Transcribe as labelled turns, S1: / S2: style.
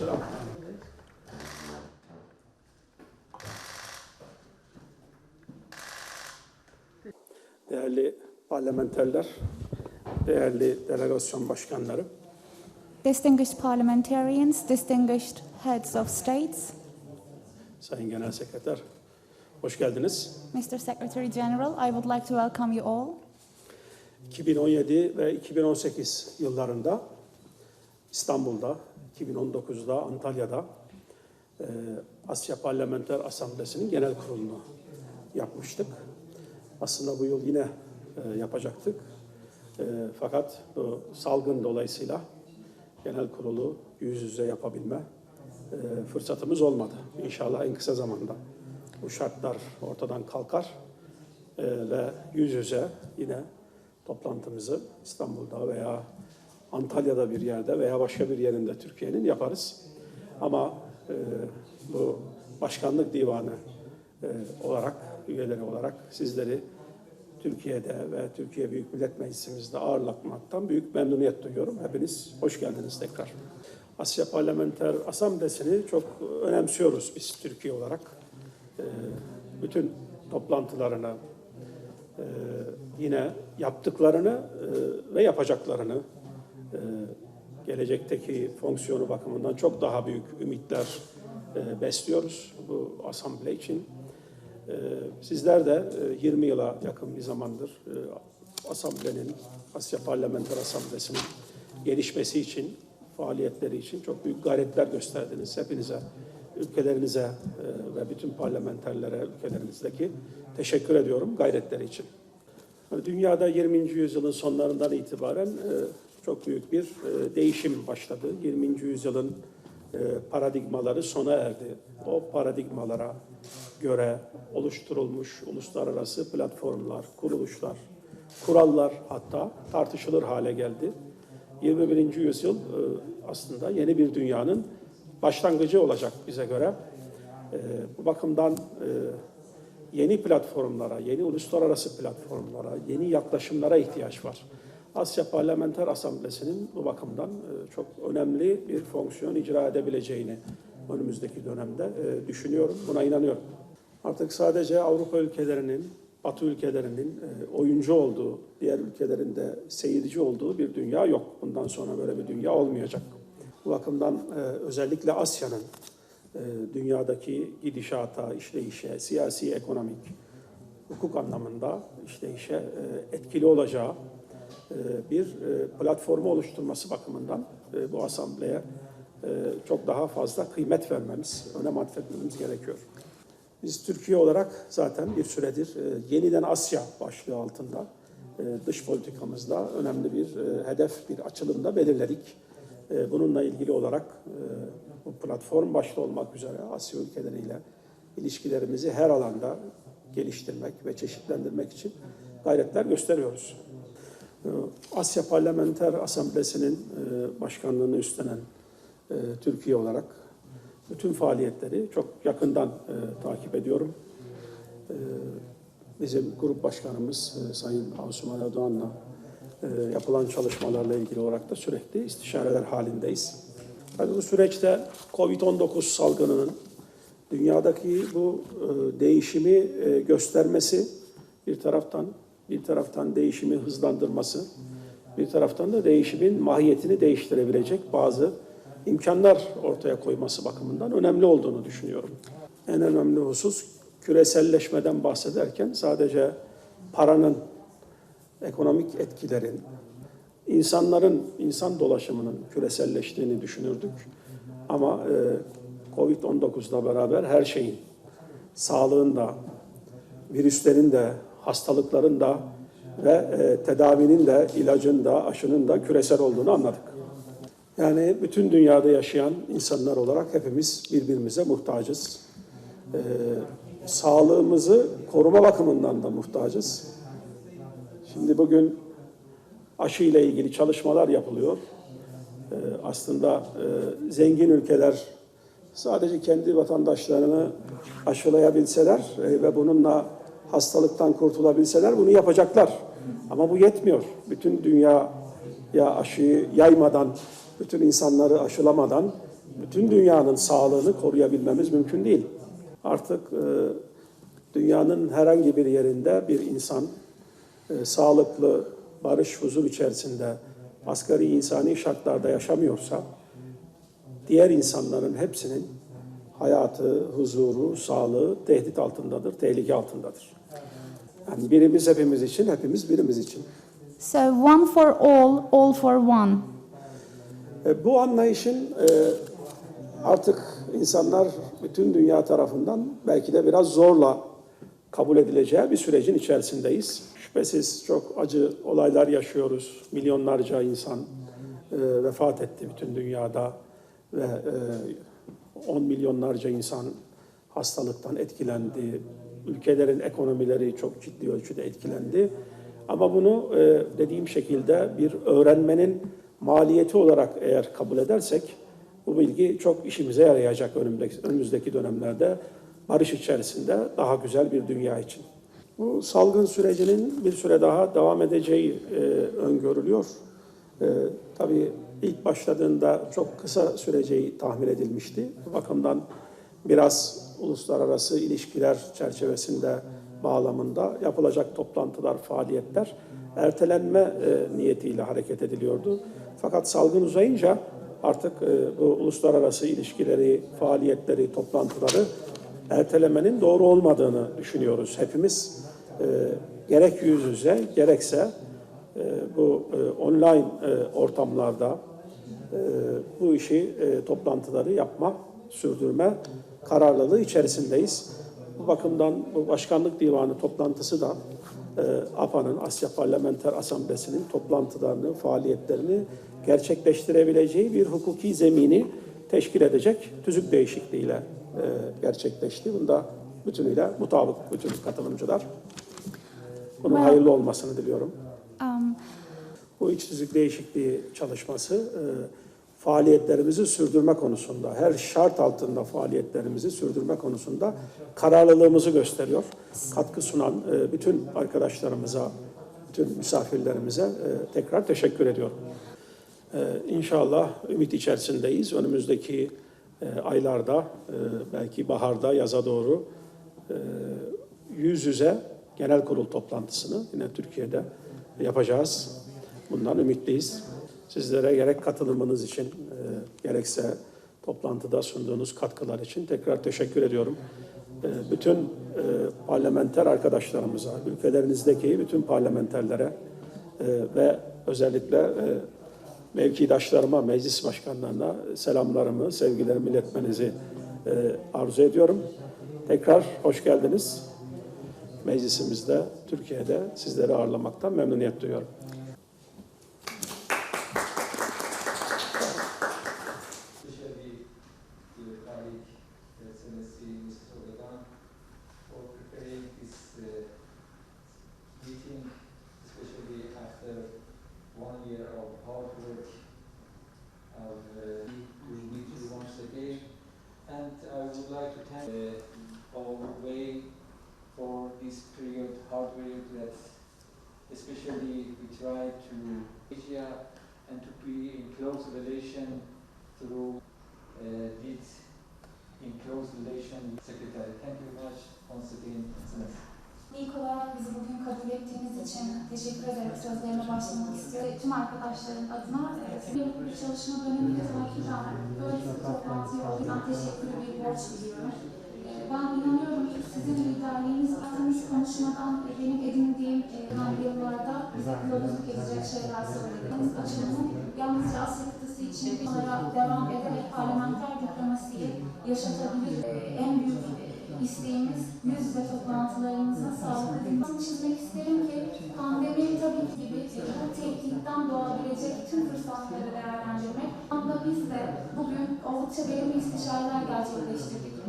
S1: Aleykümselam. Değerli parlamenterler, değerli delegasyon başkanları,
S2: Distinguished parliamentarians, distinguished heads of states,
S1: Sayın Genel Sekreter, hoş geldiniz.
S2: Mr. Secretary General, I would like to welcome you all.
S1: 2017 ve 2018 yıllarında İstanbul'da, 2019'da Antalya'da e, Asya Parlamenter Asamblesi'nin genel kurulunu yapmıştık. Aslında bu yıl yine e, yapacaktık. E, fakat bu salgın dolayısıyla genel kurulu yüz yüze yapabilme fırsatımız olmadı. İnşallah en kısa zamanda bu şartlar ortadan kalkar ve yüz yüze yine toplantımızı İstanbul'da veya Antalya'da bir yerde veya başka bir yerinde Türkiye'nin yaparız. Ama e, bu başkanlık divanı e, olarak, üyeleri olarak sizleri Türkiye'de ve Türkiye Büyük Millet Meclisimizde ağırlamaktan büyük memnuniyet duyuyorum. Hepiniz hoş geldiniz tekrar. Asya Parlamenter Asamblesi'ni çok önemsiyoruz biz Türkiye olarak. E, bütün toplantılarını, e, yine yaptıklarını e, ve yapacaklarını e, gelecekteki fonksiyonu bakımından çok daha büyük ümitler e, besliyoruz bu asamble için. E, Sizler de e, 20 yıla yakın bir zamandır e, asamblenin, Asya Parlamenter Asamblesi'nin gelişmesi için, faaliyetleri için çok büyük gayretler gösterdiniz. Hepinize, ülkelerinize e, ve bütün parlamenterlere, ülkelerinizdeki teşekkür ediyorum gayretleri için. Dünyada 20. yüzyılın sonlarından itibaren e, çok büyük bir e, değişim başladı. 20. yüzyılın e, paradigmaları sona erdi. O paradigmalara göre oluşturulmuş uluslararası platformlar, kuruluşlar, kurallar hatta tartışılır hale geldi. 21. yüzyıl e, aslında yeni bir dünyanın başlangıcı olacak bize göre. E, Bu bakımdan e, yeni platformlara, yeni uluslararası platformlara, yeni yaklaşımlara ihtiyaç var. Asya Parlamenter Asamblesi'nin bu bakımdan e, çok önemli bir fonksiyon icra edebileceğini önümüzdeki dönemde e, düşünüyorum, buna inanıyorum. Artık sadece Avrupa ülkelerinin, Batı ülkelerinin e, oyuncu olduğu, diğer ülkelerin de seyirci olduğu bir dünya yok. Bundan sonra böyle bir dünya olmayacak. Bu bakımdan özellikle Asya'nın dünyadaki gidişata, işleyişe, siyasi, ekonomik, hukuk anlamında işleyişe etkili olacağı bir e, platformu oluşturması bakımından e, bu asambleye e, çok daha fazla kıymet vermemiz, önem atfetmemiz gerekiyor. Biz Türkiye olarak zaten bir süredir e, yeniden Asya başlığı altında e, dış politikamızda önemli bir e, hedef, bir açılımda belirledik. E, Bununla ilgili olarak e, bu platform başta olmak üzere Asya ülkeleriyle ilişkilerimizi her alanda geliştirmek ve çeşitlendirmek için gayretler gösteriyoruz. Asya Parlamenter Asamblesi'nin e, başkanlığını üstlenen e, Türkiye olarak bütün faaliyetleri çok yakından e, takip ediyorum. Bizim grup başkanımız Sayın Asuman Erdoğan'la yapılan çalışmalarla ilgili olarak da sürekli istişareler halindeyiz. Tabii bu süreçte Covid-19 salgınının dünyadaki bu değişimi göstermesi bir taraftan, bir taraftan değişimi hızlandırması, bir taraftan da değişimin mahiyetini değiştirebilecek bazı imkanlar ortaya koyması bakımından önemli olduğunu düşünüyorum. En önemli husus küreselleşmeden bahsederken sadece paranın, ekonomik etkilerin, insanların, insan dolaşımının küreselleştiğini düşünürdük. Ama e, Covid-19'la beraber her şeyin, sağlığın da, virüslerin de, hastalıkların da ve e, tedavinin de, ilacın da, aşının da küresel olduğunu anladık. Yani bütün dünyada yaşayan insanlar olarak hepimiz birbirimize muhtacız. Ee, sağlığımızı koruma bakımından da muhtacız. Şimdi bugün aşı ile ilgili çalışmalar yapılıyor. Ee, aslında e, zengin ülkeler sadece kendi vatandaşlarını aşılayabilseler e, ve bununla hastalıktan kurtulabilseler bunu yapacaklar. Ama bu yetmiyor. Bütün dünyaya aşıyı yaymadan, bütün insanları aşılamadan bütün dünyanın sağlığını koruyabilmemiz mümkün değil. Artık e, dünyanın herhangi bir yerinde bir insan e, sağlıklı, barış, huzur içerisinde asgari insani şartlarda yaşamıyorsa diğer insanların hepsinin hayatı, huzuru, sağlığı tehdit altındadır, tehlike altındadır. Yani birimiz hepimiz için, hepimiz birimiz için.
S2: So, one for all, all for one.
S1: E, Bu anlayışın e, artık insanlar bütün dünya tarafından belki de biraz zorla kabul edileceği bir sürecin içerisindeyiz. Şüphesiz çok acı olaylar yaşıyoruz. Milyonlarca insan e, vefat etti bütün dünyada ve e, 10 milyonlarca insan hastalıktan etkilendi. Ülkelerin ekonomileri çok ciddi ölçüde etkilendi. Ama bunu e, dediğim şekilde bir öğrenmenin maliyeti olarak eğer kabul edersek bu bilgi çok işimize yarayacak önümüzdeki, dönemlerde barış içerisinde daha güzel bir dünya için. Bu salgın sürecinin bir süre daha devam edeceği e, öngörülüyor. E, tabii ilk başladığında çok kısa süreceği tahmin edilmişti. Bu bakımdan biraz uluslararası ilişkiler çerçevesinde bağlamında yapılacak toplantılar, faaliyetler ertelenme e, niyetiyle hareket ediliyordu. Fakat salgın uzayınca artık e, bu uluslararası ilişkileri, faaliyetleri, toplantıları ertelemenin doğru olmadığını düşünüyoruz hepimiz. E, gerek yüz yüze gerekse e, bu e, online e, ortamlarda bu işi e, toplantıları yapma, sürdürme kararlılığı içerisindeyiz. Bu bakımdan bu Başkanlık Divanı toplantısı da e, APA'nın, Asya Parlamenter Asamblesi'nin toplantılarını, faaliyetlerini gerçekleştirebileceği bir hukuki zemini teşkil edecek tüzük değişikliğiyle e, gerçekleşti. Bunda bütünüyle mutabık bütün katılımcılar. Bunun hayırlı olmasını diliyorum. Bu iç tüzük değişikliği çalışması e, faaliyetlerimizi sürdürme konusunda, her şart altında faaliyetlerimizi sürdürme konusunda kararlılığımızı gösteriyor. Katkı sunan e, bütün arkadaşlarımıza, bütün misafirlerimize e, tekrar teşekkür ediyorum. E, İnşallah ümit içerisindeyiz. Önümüzdeki e, aylarda, e, belki baharda, yaza doğru e, yüz yüze genel kurul toplantısını yine Türkiye'de yapacağız. Bundan ümitliyiz. Sizlere gerek katılımınız için, e, gerekse toplantıda sunduğunuz katkılar için tekrar teşekkür ediyorum. E, bütün e, parlamenter arkadaşlarımıza, ülkelerinizdeki bütün parlamenterlere ve özellikle mevkidaşlarıma, meclis başkanlarına selamlarımı, sevgilerimi iletmenizi arzu ediyorum. Tekrar hoş geldiniz. Meclisimizde, Türkiye'de sizleri ağırlamaktan memnuniyet duyuyorum.
S3: especially to the colleague, uh, Senesi, Mrs. Ogadan, for preparing this uh, meeting, especially after one year of hard work. Of, uh, we will meet you once again, and I would like to thank uh, all way for this period, hard period that especially we try to Asia and to be in close relation through uh, this in close relation Secretary. Thank you much once again.
S2: İlk olarak bizi bugün kabul ettiğiniz için teşekkür ederek sözlerime başlamak istiyorum. Tüm arkadaşların adına e, bir çalışma dönemini takiben böyle bir toplantıya olan teşekkürü bir borç biliyorum. Ben inanıyorum ki sizin liderliğiniz attığınız konuşmadan benim edindiğim e, yıllarda kılavuzluk edecek şeyler söylediniz. Açılımın yalnızca Asya kıtası için onlara devam ederek parlamenter diplomasiyi yaşatabilir e, en büyük isteğimiz yüz yüze toplantılarımızın sağlıklı bir çizmek isterim ki pandemi tabii ki gibi e, bu tehditten doğabilecek tüm fırsatları değerlendirmek. Anda biz de bugün oldukça verimli istişareler gerçekleştirdik